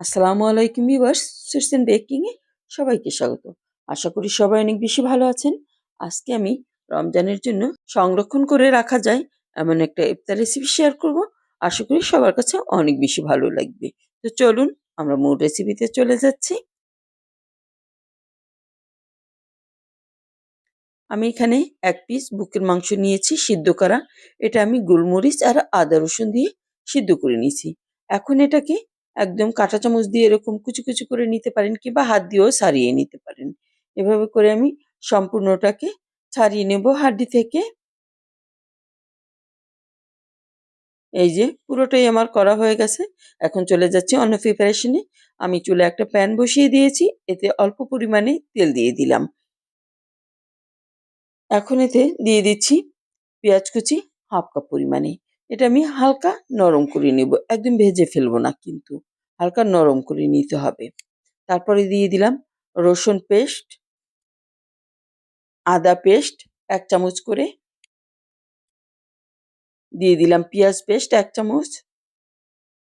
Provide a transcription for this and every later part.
আসসালামু আলাইকুম ভিউয়ার্স, সুরসেন বেকিংয়ে সবাইকে স্বাগত। আশা করি সবাই অনেক বেশি ভালো আছেন। আজকে আমি রমজানের জন্য সংরক্ষণ করে রাখা যায় এমন একটা ইফতার রেসিপি শেয়ার করব। আশা করি সবার কাছে অনেক বেশি ভালো লাগবে। তো চলুন আমরা মূল রেসিপিতে চলে যাচ্ছি। আমি এখানে এক পিস বুকের মাংস নিয়েছি সিদ্ধ করা। এটা আমি গোলমরিচ আর আদা রসুন দিয়ে সিদ্ধ করে নিয়েছি। এখন এটাকে একদম কাঁটা চামচ দিয়ে এরকম কুচি কুচি করে নিতে পারেন কিংবা হাত দিয়েও ছাড়িয়ে নিতে পারেন। এভাবে করে আমি সম্পূর্ণটাকে ছাড়িয়ে নেব হাড্ডি থেকে। এই যে পুরোটাই আমার করা হয়ে গেছে। এখন চলে যাচ্ছে অন্য প্রিপারেশনে আমি চুলে একটা প্যান বসিয়ে দিয়েছি, এতে অল্প পরিমাণে তেল দিয়ে দিলাম। এখন এতে দিয়ে দিচ্ছি পেঁয়াজ কুচি হাফ কাপ পরিমাণে। এটা আমি হালকা নরম করে নেব, একদম ভেজে ফেলব না কিন্তু। হালকা নরম করে নিতে হবে। তারপরে দিয়ে দিলাম রসুন পেস্ট, আদা পেস্ট এক চামচ করে। দিয়ে দিলাম পেঁয়াজ পেস্ট এক চামচ।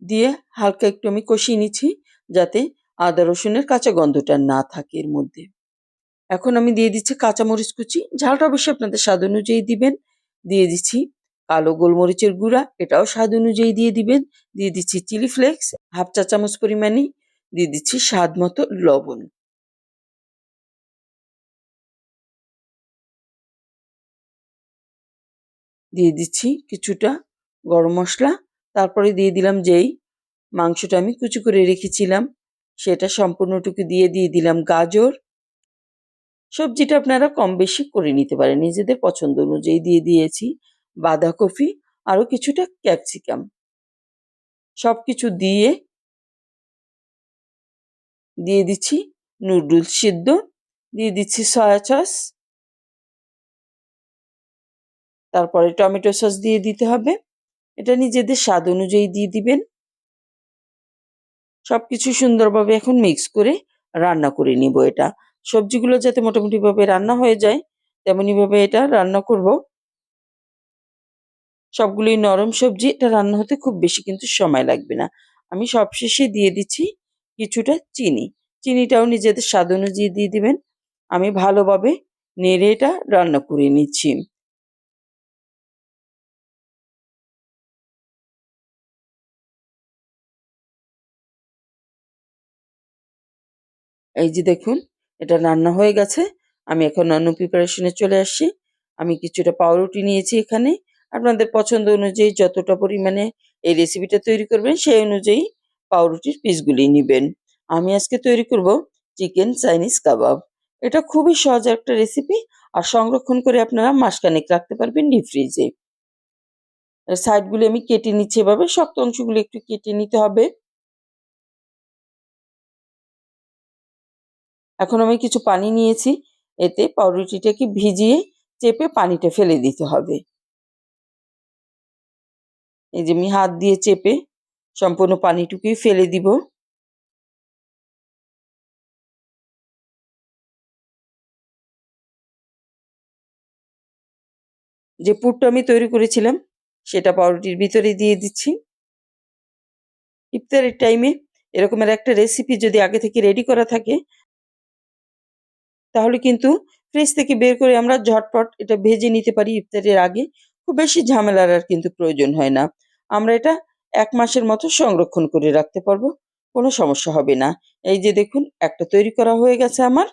দিয়ে হালকা একটু আমি কষিয়ে নিচ্ছি যাতে আদা রসুনের কাঁচা গন্ধটা না থাকে এর মধ্যে। এখন আমি দিয়ে দিচ্ছি কাঁচামরিচ কুচি। ঝালটা অবশ্যই আপনাদের স্বাদ অনুযায়ী দিবেন। দিয়ে দিচ্ছি কালো গোলমরিচের গুঁড়া, এটাও স্বাদ অনুযায়ী দিয়ে দিবেন। দিয়ে দিচ্ছি চিলি ফ্লেক্স, হাফ চা চামচ পরিমাণে দিয়ে দিচ্ছি স্বাদ মতো লবণ। দিয়ে দিচ্ছি কিছুটা গরম মশলা। তারপরে দিয়ে দিলাম যেই মাংসটা আমি কুচি করে রেখেছিলাম, সেটা সম্পূর্ণটুকু দিয়ে দিয়ে দিলাম গাজর। সবজিটা আপনারা কম বেশি করে নিতে পারেন, নিজেদের পছন্দ অনুযায়ী দিয়ে দিয়েছি। বাঁধাকপি আরও কিছুটা ক্যাপসিকাম। সব কিছু দিয়ে দিয়ে দিচ্ছি নুডলস সিদ্ধ, দিয়ে দিচ্ছি সয়া সস। তারপরে টমেটো সস দিয়ে দিতে হবে। এটা নিজেদের স্বাদ অনুযায়ী দিয়ে দিবেন। সব কিছু সুন্দরভাবে এখন মিক্স করে রান্না করে নিব এটা। সবজিগুলো যাতে মোটামুটিভাবে রান্না হয়ে যায় তেমনইভাবে এটা রান্না করব। সবগুলোই নরম সবজি, এটা রান্না হতে খুব বেশি কিন্তু সময় লাগবে না। আমি সবশেষে দিয়ে দিচ্ছি কিছুটা চিনি। চিনিটাও নিজেদের স্বাদ অনুযায়ী দিয়ে দিবেন। আমি ভালোভাবে নেড়ে এটা রান্না করে নিচ্ছি। এই যে দেখুন, এটা রান্না হয়ে গেছে। আমি এখন অন্য প্রিপারেশনে চলে আসছি। আমি কিছুটা পাউরুটি নিয়েছি এখানে। আপনাদের পছন্দ অনুযায়ী যতটা পরিমাণে এই রেসিপিটা তৈরি করবেন, সেই অনুযায়ী পাউরুটির পিসগুলি নেবেন। আমি আজকে তৈরি করব চিকেন চাইনিজ কাবাব এটা খুবই সহজ একটা রেসিপি আর সংরক্ষণ করে আপনারা মাসখানেক রাখতে পারবেন ডিপ ফ্রিজে সাইডগুলি আমি কেটে নিচ্ছি এভাবে, শক্ত অংশগুলি একটু কেটে নিতে হবে। এখন আমি কিছু পানি নিয়েছি, এতে পাউরুটিটাকে ভিজিয়ে চেপে পানিটা ফেলে দিতে হবে। এই যে আমি হাত দিয়ে চেপে সম্পূর্ণ পানিটুকুই ফেলে দিব। যে পুরটা আমি তৈরি করেছিলাম, সেটা পাউরুটির ভিতরে দিয়ে দিচ্ছি। ইফতারের টাইমে এরকমের একটা রেসিপি যদি আগে থেকে রেডি করা থাকে, তাহলে কিন্তু ফ্রিজ থেকে বের করে আমরা ঝটপট এটা ভেজে নিতে পারি ইফতারের আগে। খুব বেশি ঝামেলার আর কিন্তু প্রয়োজন হয় না। আমরা এটা এক মাসের মতো সংরক্ষণ করে রাখতে পারব, কোনো সমস্যা হবে না। এই যে দেখুন, একটা তৈরি করা হয়ে গেছে আমার।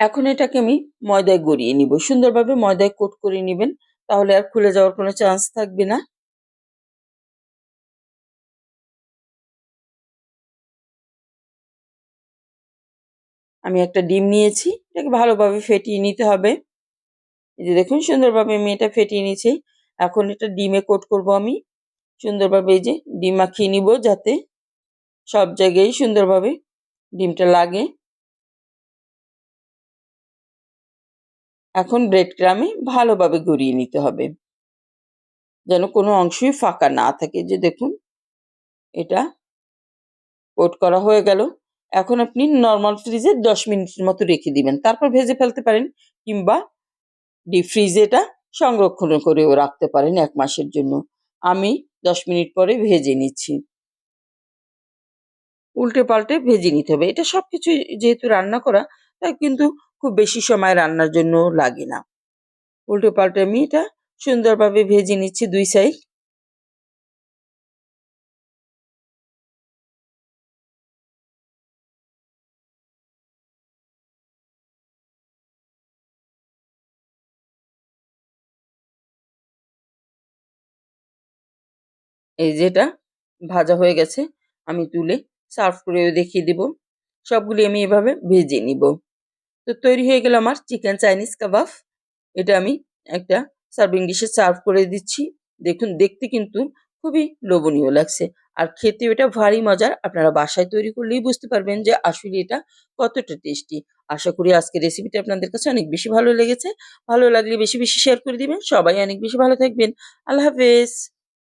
এখন এটাকে আমি ময়দায় গড়িয়ে নিব। সুন্দরভাবে ময়দায় কোট করে নেবেন, তাহলে আর খুলে যাওয়ার কোনো চান্স থাকবে না। আমি একটা ডিম নিয়েছি, এটাকে ভালোভাবে ফেটিয়ে নিতে হবে। এই যে দেখুন, সুন্দরভাবে আমি এটা ফেটিয়ে নিয়েছি। এখন এটা ডিমে কোট করব আমি। সুন্দরভাবে এই যে ডিম মাখিয়ে নিব যাতে সব জায়গায় সুন্দরভাবে ডিমটা লাগে। এখন ব্রেড ক্রামে ভালোভাবে গড়িয়ে নিতে হবে। যেন কোনো অংশই ফাঁকা না থাকে। যে দেখুন, এটা কোট করা হয়ে গেল। এখন আপনি নর্মাল ফ্রিজে দশ মিনিটের মতো রেখে দিবেন। তারপর ভেজে ফেলতে পারেন কিংবা ডিপ ফ্রিজে এটা সংরক্ষণ করেও রাখতে পারেন এক মাসের জন্য। আমি দশ মিনিট পরে ভেজে নিচ্ছি। উল্টে পাল্টে ভেজে নিতে হবে। এটা সব কিছু যেহেতু রান্না করা, তাই কিন্তু খুব বেশি সময় রান্নার জন্য লাগে না। উল্টে পাল্টে আমি এটা সুন্দরভাবে ভেজে নিচ্ছি দুই সাইড এই যেটা ভাজা হয়ে গেছে, আমি তুলে সার্ভ করেও দেখিয়ে দেব। সবগুলি আমি এভাবে ভেজে নিব। তো তৈরি হয়ে গেল আমার চিকেন চাইনিজ কাবাব এটা আমি একটা সার্ভিং ডিশে সার্ভ করে দিচ্ছি। দেখুন, দেখতে কিন্তু খুবই লোভনীয় লাগছে। আর খেতে এটা ভারী মজার। আপনারা বাসায় তৈরি করলেই বুঝতে পারবেন যে আসলে এটা কতটা টেস্টি আশা করি আজকের রেসিপিটা আপনাদের কাছে অনেক বেশি ভালো লেগেছে। ভালো লাগলে বেশি বেশি শেয়ার করে দিবেন। সবাই অনেক বেশি ভালো থাকবেন। আল্লাহ হাফেজ।